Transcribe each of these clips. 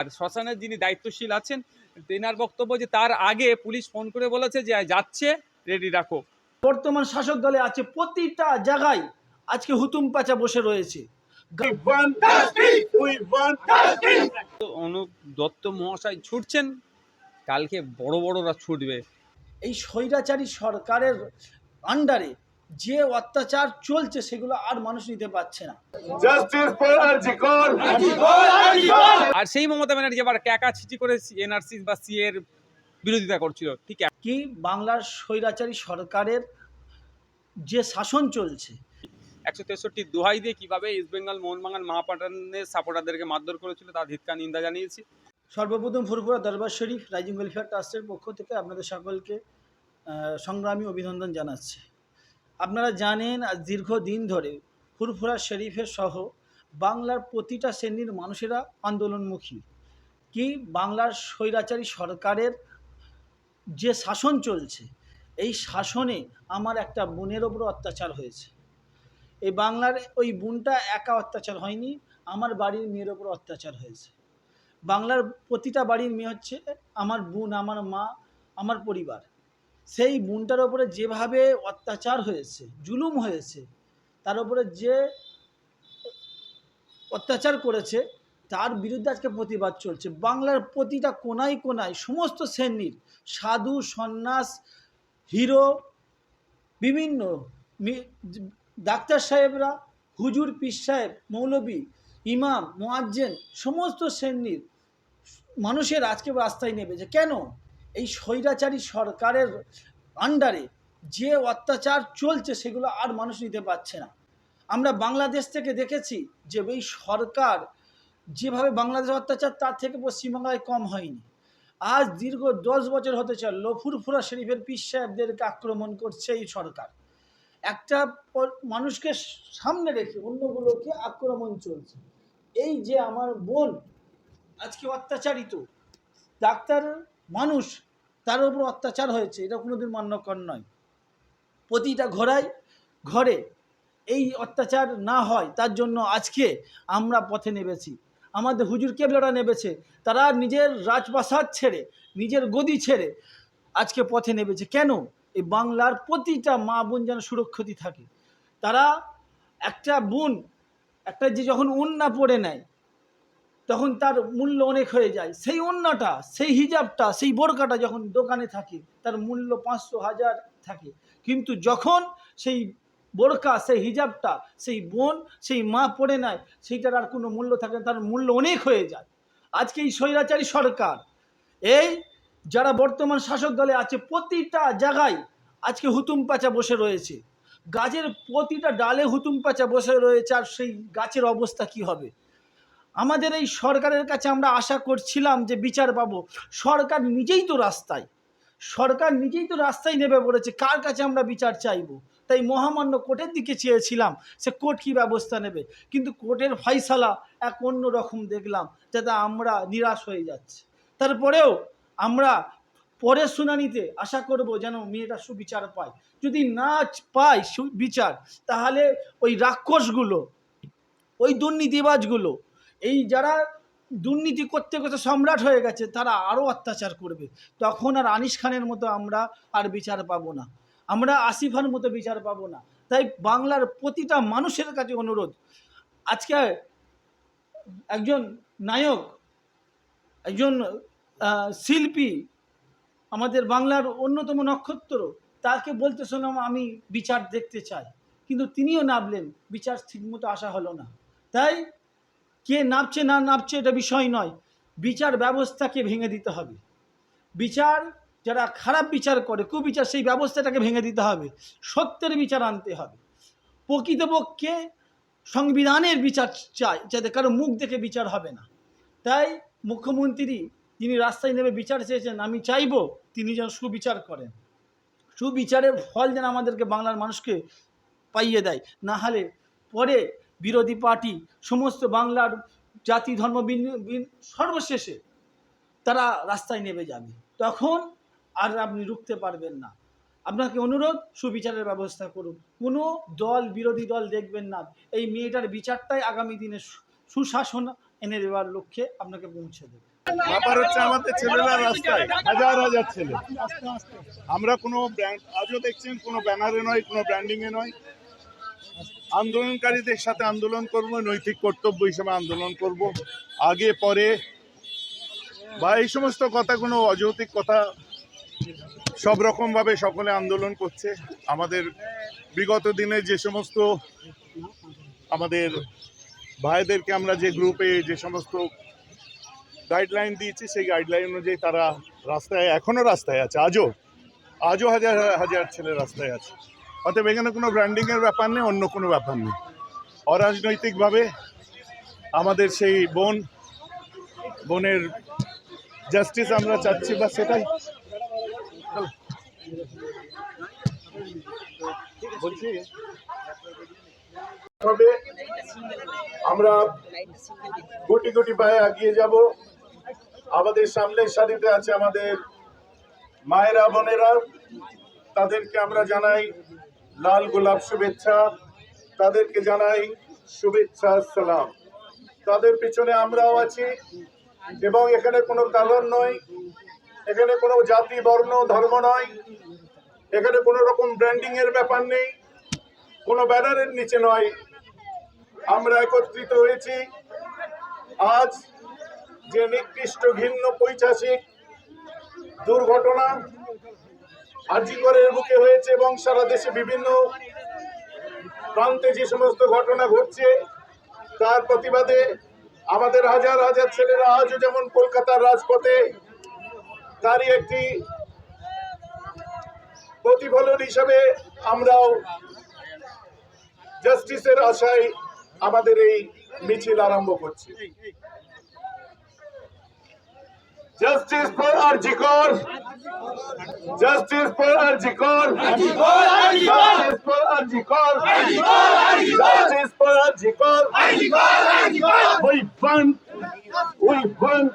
আর শ্মশানের যিনি দায়িত্বশীল আছেন তেনার বক্তব্য যে তার আগে পুলিশ ফোন করে বলেছে যে যাচ্ছে রেডি রাখো। বর্তমান শাসক দলে আছে প্রতিটা জায়গায় আজকে হুতুম পাচা বসে রয়েছে। অনুপ দত্ত মহাশয় ছুটছেন কালকে বড় বড়রা ছুটবে। এই স্বৈরাচারী সরকারের আন্ডারে যে অত্যাচার চলছে সেগুলো আর মানুষ নিতে পারছে না! আর সেই মমতা ব্যানার্জি আবার ক্যাকা ছিচি করে এনআরসি বা সি এর বিরোধিতা করছিল। ঠিক কি বাংলার স্বৈরাচারী সরকারের যে শাসন চলছে। একশো তেষট্টি দোহাই দিয়ে কীভাবে ইস্ট বেঙ্গল মোহনবাগান মহাপাটানের সাপোর্টারদেরকে মারধর করেছিল তার ধিৎকা নিন্দা জানিয়েছি। সর্বপ্রথম ফুরফুরা দরবার শরীফ রাইজিং ওয়েলফেয়ার ট্রাস্টের পক্ষ থেকে আপনাদের সকলকে আহ, সংগ্রামী অভিনন্দন জানাচ্ছি। আপনারা জানেন, আজ দীর্ঘদিন ধরে ফুরফুরা শরীফের সহ বাংলার প্রতিটা শ্রেণির মানুষেরা আন্দোলনমুখী। কি বাংলার স্বৈরাচারী সরকারের যে শাসন চলছে, এই শাসনে আমার একটা বোনের ওপর অত্যাচার হয়েছে। এই বাংলার ওই বোনটা একা অত্যাচার হয়নি, আমার বাড়ির মেয়ের ওপর অত্যাচার হয়েছে। বাংলার প্রতিটা বাড়ির মেয়ে হচ্ছে আমার বোন, আমার মা, আমার পরিবার। সেই বোনটার ওপরে যেভাবে অত্যাচার হয়েছে, জুলুম হয়েছে, তার উপরে যে অত্যাচার করেছে, তার বিরুদ্ধে আজকে প্রতিবাদ চলছে। বাংলার প্রতিটা কোনায় কোনায় সমস্ত শ্রেণির সাধু, সন্ন্যাস, হিরো, বিভিন্ন ডাক্তার সাহেবরা, হুজুর, পীর সাহেব, মৌলবী, ইমাম, মোয়াজ্জেন, সমস্ত শ্রেণির মানুষের আজকে রাস্তায় নেমেছে। কেন? এই স্বৈরাচারী সরকারের আন্ডারে যে অত্যাচার চলছে সেগুলো আর মানুষ নিতে পারছে না। আমরা বাংলাদেশ থেকে দেখেছি যে এই সরকার যেভাবে বাংলাদেশ অত্যাচার তার থেকে পশ্চিমবাংলায় কম হয়নি। আজ দীর্ঘ দশ বছর হতে চলল ফুরফুরা শরীফের পীর সাহেবদেরকে আক্রমণ করছে এই সরকার। একটা মানুষকে সামনে রেখে অন্যগুলোকে আক্রমণ চলছে। এই যে আমার বোন আজকে অত্যাচারিত, ডাক্তার মানুষ তার উপর অত্যাচার হয়েছে, এটা কোনোদিন মান্যকর নয়। প্রতিটা ঘোড়ায় ঘরে এই অত্যাচার না হয়, তার জন্য আজকে আমরা পথে নেমেছি। আমাদের হুজুর কেবলারা নেবেছে তারা নিজের রাজপ্রাসাদ ছেড়ে, নিজের গদি ছেড়ে আজকে পথে নেমেছে। কেন? এই বাংলার প্রতিটা মা বোন যেন সুরক্ষিত থাকে। তারা একটা বোন, একটা যে যখন উন্না পড়ে নেয় তখন তার মূল্য অনেক হয়ে যায়। সেই অন্যটা সেই হিজাবটা সেই বোরকাটা যখন দোকানে থাকে তার মূল্য পাঁচশো হাজার থাকে। কিন্তু যখন সেই বোরকা সেই হিজাবটা সেই বোন সেই মা পড়ে নেয় সেইটার আর কোনো মূল্য থাকে না, তার মূল্য অনেক হয়ে যায়। আজকে এই স্বৈরাচারী সরকার এই যারা বর্তমান শাসক দলে আছে প্রতিটা জায়গায় আজকে হুতুম পাচা বসে রয়েছে। গাছের প্রতিটা ডালে হুতুম পাচা বসে রয়েছে আর সেই গাছের অবস্থা কি হবে? আমাদের এই সরকারের কাছে আমরা আশা করছিলাম যে বিচার পাবো। সরকার নিজেই তো রাস্তায়। সরকার নিজেই তো রাস্তায় নেবে বলেছে, কার কাছে আমরা বিচার চাইব? তাই মহামান্য কোর্টের দিকে চেয়েছিলাম সে কোর্ট কী ব্যবস্থা নেবে। কিন্তু কোর্টের ফাইসালা এক অন্য রকম দেখলাম, যাতে আমরা নিরাশ হয়ে যাচ্ছে। তারপরেও আমরা পরের শুনানিতে আশা করব যেন মেয়েটা সুবিচার পায়। যদি না পায় সুবিচার তাহলে ওই রাক্ষসগুলো, ওই দুর্নীতিবাজগুলো এই যারা দুর্নীতি করতে করতে সম্রাট হয়ে গেছে, তারা আরও অত্যাচার করবে। তখন আর আনিস খানের মতো আমরা আর বিচার পাবো না। আমরা আসিফার মতো বিচার পাবো না। তাই বাংলার প্রতিটা মানুষের কাছে অনুরোধ, আজকে একজন নায়ক, একজন শিল্পী, আমাদের বাংলার অন্যতম নক্ষত্র, তাকে বলতে শুনলাম আমি বিচার দেখতে চাই। কিন্তু তিনিও নামলেন, বিচার ঠিকমতো আসা হলো না। তাই কে নামছে না নামছে এটা বিষয় নয়। বিচার ব্যবস্থাকে ভেঙে দিতে হবে। বিচার, যারা খারাপ বিচার করে, কুবিচার, সেই ব্যবস্থাটাকে ভেঙে দিতে হবে। সত্যের বিচার আনতে হবে। প্রকৃতপক্ষে সংবিধানের বিচার চাই, যাতে কারও মুখ দেখে বিচার হবে না। তাই মুখ্যমন্ত্রী যিনি রাস্তায় নেমে বিচার চেয়েছেন, আমি চাইব তিনি যেন সুবিচার করেন। সুবিচারের ফল যেন আমাদেরকে বাংলার মানুষকে পাইয়ে দেয়। না হলে পরে বিরোধী পার্টি, সমস্ত বাংলার জাতি, ধর্ম সর্বশেষে তারা রাস্তায় নেমে যাবে। তখন আর আপনি রুখতে পারবেন না। আপনাকে অনুরোধ, সুবিচারের ব্যবস্থা করুন। কোনো দল, বিরোধী দল দেখবেন না। এই মেয়েটার বিচারটাই আগামী দিনে সুশাসন এনে দেওয়ার লক্ষ্যে আপনাকে পৌঁছে দেবে। ব্যাপার হচ্ছে আমাদের ছেলেরা রাস্তায় হাজার হাজার ছেলে। আমরা কোনো ব্র্যান্ড আজও দেখছেন কোনো ব্যানারে নয়, কোনো ব্র্যান্ডিং এ নয়। আন্দোলনকারীদের সাথে আন্দোলন করব, নৈতিক কর্তব্য হিসেবে আন্দোলন করব। আগে, পরে, বা এই সমস্ত কথা কোনো অযৌতিক কথা সব রকমভাবে সকলে আন্দোলন করছে। আমাদের বিগত দিনে যে সমস্ত আমাদের ভাইদেরকে আমরা যে গ্রুপে যে সমস্ত গাইডলাইন দিয়েছি, সেই গাইডলাইন অনুযায়ী তারা রাস্তায় এখনও রাস্তায় আছে, আজও আজও হাজার হাজার ছেলে রাস্তায় আছে। অতএব এখানে কোনো ব্র্যান্ডিংয়ের ব্যাপার নেই, অন্য কোনো ব্যাপার নেই। অরাজনৈতিকভাবে আমাদের সেই বোন, বোনের জাস্টিস আমরা চাচ্ছি বা সেটাই। হবে আমরা গুটি গুটি পায়ে এগিয়ে যাব। আমাদের সামনের সারিতে আছে আমাদের মায়েরা, বোনেরা। তাদেরকে আমরা জানাই লাল গোলাপ শুভেচ্ছা। তাদেরকে জানাই শুভেচ্ছা, সালাম। তাদের পিছনে আমরাও আছি এবং এখানে কোনো কালন নয়, এখানে কোনো জাতি, বর্ণ, ধর্ম নয়, এখানে কোনো রকম ব্র্যান্ডিং এর ব্যাপার নেই, কোনো ব্যানারের নিচে নয়। আমরা একত্রিত হয়েছি। আজ যে নিকৃষ্ট ঘিন্ন পৈশাচিক দুর্ঘটনা আজিকরের বুকে হয়েছে এবং সারা দেশে বিভিন্ন প্রান্তে যে সমস্ত ঘটনা ঘটছে, তার প্রতিবাদে আমাদের হাজার হাজার ছেলেরা আজও যেমন কলকাতার রাজপথে তারই একটি প্রতিফলন হিসাবে আমরাও জাস্টিসের আশায় আমাদের এই মিছিল আরম্ভ করছি। Justice for RG Kar justice for RG Kar justice for RG Kar justice for RG Kar We want we want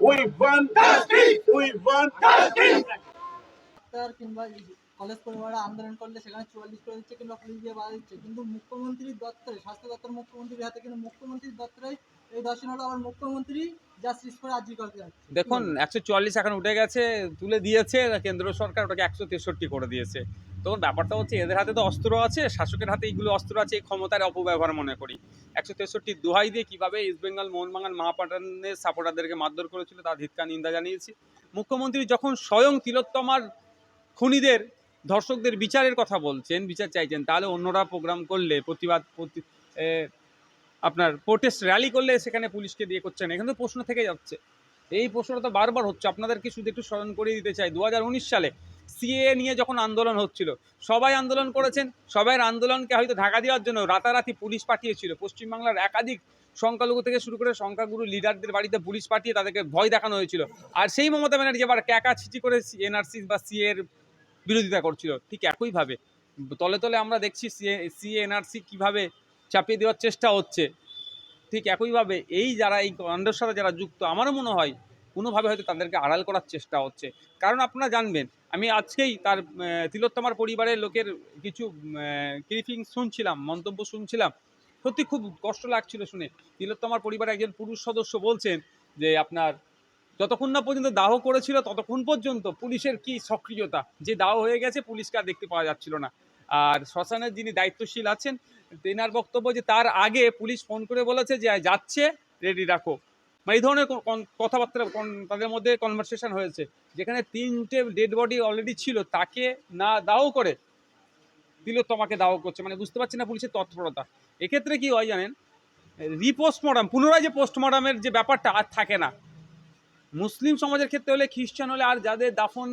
we want we want ডাক্তার কিংবা কলেজ পরিবারে আন্দোলন করলে সেখানে চুয়াল্লিশ করে দিচ্ছে কিংবা পুলিশ দিয়ে বাধা দিচ্ছে কিন্তু মুখ্যমন্ত্রীর দপ্তরে স্বাস্থ্য দপ্তর মুখ্যমন্ত্রীর হাতে কিন্তু মুখ্যমন্ত্রীর দপ্তরে এই দর্শন হলো আবার মুখ্যমন্ত্রী দেখুন, একশো চুয়াল্লিশ এখন উঠে গেছে, তুলে দিয়েছে, কেন্দ্র সরকার ওটাকে একশো তেষট্টি করে দিয়েছে। তখন ব্যাপারটা হচ্ছে, এদের হাতে তো অস্ত্র আছে, শাসকের হাতে এইগুলো অস্ত্র আছে, এই ক্ষমতার অপব্যবহার মনে করি। একশো তেষট্টি দোহাই দিয়ে কীভাবে ইস্ট বেঙ্গল মোহনবাগান মহাপাটানের সাপোর্টারদেরকে মারধর করেছিল, তার ধিৎকার নিন্দা জানিয়েছি। মুখ্যমন্ত্রী যখন স্বয়ং তিলোত্তমার খুনিদের, ধর্ষকদের বিচারের কথা বলছেন, বিচার চাইছেন, তাহলে অন্যরা প্রোগ্রাম করলে, প্রতিবাদ আপনার প্রোটেস্ট র্যালি করলে সেখানে পুলিশকে দিয়ে করছেন, এখানে তো প্রশ্ন থেকে যাচ্ছে। এই প্রশ্নটা তো বারবার হচ্ছে, আপনাদেরকে শুধু একটু স্মরণ করিয়ে দিতে চাই। দু হাজার উনিশ সালে সিএ নিয়ে যখন আন্দোলন হচ্ছিল, সবাই আন্দোলন করেছেন, সবাইয়ের আন্দোলনকে হয়তো ঢাকা দেওয়ার জন্য রাতারাতি পুলিশ পাঠিয়েছিল। পশ্চিমবাংলার একাধিক সংখ্যালঘু থেকে শুরু করে সংখ্যাগুরু লিডারদের বাড়িতে পুলিশ পাঠিয়ে তাদেরকে ভয় দেখানো হয়েছিল। আর সেই মমতা ব্যানার্জি আবার ক্যাকা ছিটি করে এনআরসি বা সি এর বিরোধিতা করছিল। ঠিক একইভাবে, তলে তলে আমরা দেখছি সিএ সিএ এনআরসি কীভাবে চাপিয়ে দেওয়ার চেষ্টা হচ্ছে। ঠিক একইভাবে এই যারা এই কাণ্ডের সাথে যারা যুক্ত, আমারও মনে হয় কোনোভাবে হয়তো তাদেরকে আড়াল করার চেষ্টা হচ্ছে। কারণ আপনারা জানবেন, আমি আজকেই তার তিলোত্তমার পরিবারের লোকের কিছু ক্লিপিং শুনছিলাম, মন্তব্য শুনছিলাম। সত্যি খুব কষ্ট লাগছিল শুনে। তিলোত্তমার পরিবারের একজন পুরুষ সদস্য বলছেন যে, আপনার যতক্ষণ না পর্যন্ত দাহ করেছিল, ততক্ষণ পর্যন্ত পুলিশের কি সক্রিয়তা? যে দাহ হয়ে গেছে, পুলিশকে আর দেখতে পাওয়া যাচ্ছিল না। আর শ্মশানের যিনি দায়িত্বশীল আছেন তেনার বক্তব্য যে তার আগে পুলিশ ফোন করে বলেছে যে যাচ্ছে রেডি রাখো। মানে এই ধরনের কথাবার্তা তাদের মধ্যে কনভারসেশন হয়েছে, যেখানে তিনটে ডেড বডি অলরেডি ছিল, তাকে না দাও করে দিল, তোমাকে দাও করছে। মানে বুঝতে পারছি না পুলিশের তৎপরতা। এক্ষেত্রে কি হয় জানেন রিপোস্টমর্টম পুনরায় যে পোস্টমর্টমের যে ব্যাপারটা আর থাকে না। মুসলিম সমাজের ক্ষেত্রে হলে, খ্রিস্টান হলে আর যাদের দাফন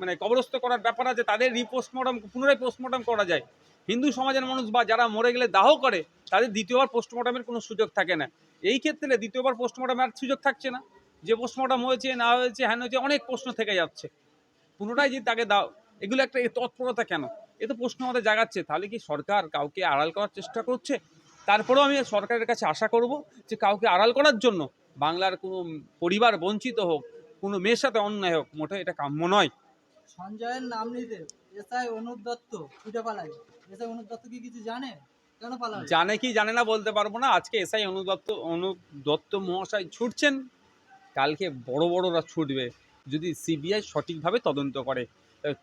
মানে কবরস্থ করার ব্যাপার আছে, তাদের রিপোস্টমর্টম পুনরায় পোস্টমর্টম করা যায়। হিন্দু সমাজের মানুষ বা যারা মরে গেলে দাহ করে, তাদের দ্বিতীয়বার পোস্টমর্টমের কোনো সুযোগ থাকে না। এই ক্ষেত্রে দ্বিতীয়বার পোস্টমর্টমের আর সুযোগ থাকছে না। যে পোস্টমর্টম হয়েছে, না হয়েছে হ্যান হয়েছে, অনেক প্রশ্ন থেকে যাচ্ছে। পুনরায় যে তাকে দাও, এগুলো একটা তৎপরতা কেন? এ তো প্রশ্ন আমাদের জাগাচ্ছে। তাহলে কি সরকার কাউকে আড়াল করার চেষ্টা করছে? তারপরেও আমি সরকারের কাছে আশা করব যে কাউকে আড়াল করার জন্য বাংলার কোনো পরিবার বঞ্চিত হোক, কোনো মেয়ের সাথে অন্যায় হোক মোটে এটা কাম্য নয়। সঞ্জয়ের নাম নিতে এসআই অনুপ দত্ত ছুটে পালায় এসআই অনুপ দত্ত কি কিছু জানে? কেন পালায় জানে কি জানে না বলতে পারব না। আজকে এসআই অনুদত্ত অনু দত্ত মহাশয় ছুটছেন। কালকে বড় বড়রা ছুটবে। যদি সিবিআই সঠিকভাবে তদন্ত করে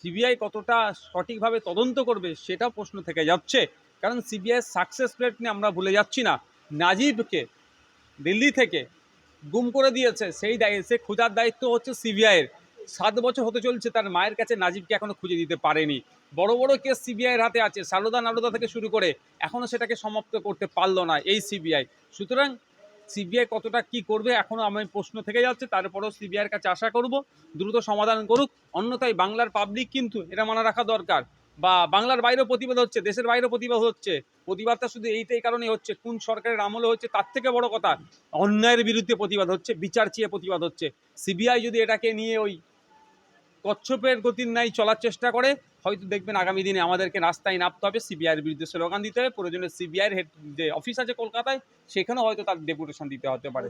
সিবিআই কতটা সঠিকভাবে তদন্ত করবে সেটা প্রশ্ন থেকে যাচ্ছে। কারণ সিবিআই সাকসেস রেট নিয়ে আমরা ভুলে যাচ্ছি না। নাজিবকে দিল্লি থেকে গুম করে দিয়েছে। সেই দায়, সে খোঁজার দায়িত্ব হচ্ছে সিবিআইয়ের। সাত বছর হতে চলছে, তার মায়ের কাছে নাজিবকে এখনও খুঁজে দিতে পারেনি। বড় বড় কেস সিবিআইয়ের হাতে আছে, সারদা নারদা থেকে শুরু করে এখনও সেটাকে সমাপ্ত করতে পারল না এই সিবিআই। সুতরাং সিবিআই কতটা কি করবে এখনও আমি প্রশ্ন থেকে যাচ্ছে, তারপরেও সিবিআইয়ের কাছে আশা করব, দ্রুত সমাধান করুক। অন্যথায় বাংলার পাবলিক কিন্তু এটা মানা রাখা দরকার। বা বাংলার বাইরেও প্রতিবাদ হচ্ছে, দেশের বাইরেও প্রতিবাদ হচ্ছে। প্রতিবাদটা শুধু এইটাই কারণে হচ্ছে, কোন সরকারের আমলে হচ্ছে তার থেকে বড় কথা, অন্যায়ের বিরুদ্ধে প্রতিবাদ হচ্ছে, বিচার চেয়ে প্রতিবাদ হচ্ছে। সিবিআই যদি এটাকে নিয়ে ওই কচ্ছপের গতির ন্যায় চলার চেষ্টা করে। হয়তো দেখবেন আগামী দিনে আমাদেরকে রাস্তায় নামতে হবে, সিবিআইয়ের বিরুদ্ধে স্লোগান দিতে হবে। প্রয়োজনে সিবিআইয়ের হেড যে অফিস আছে কলকাতায়, সেখানেও হয়তো তার ডেপুটেশন দিতে হতে পারে।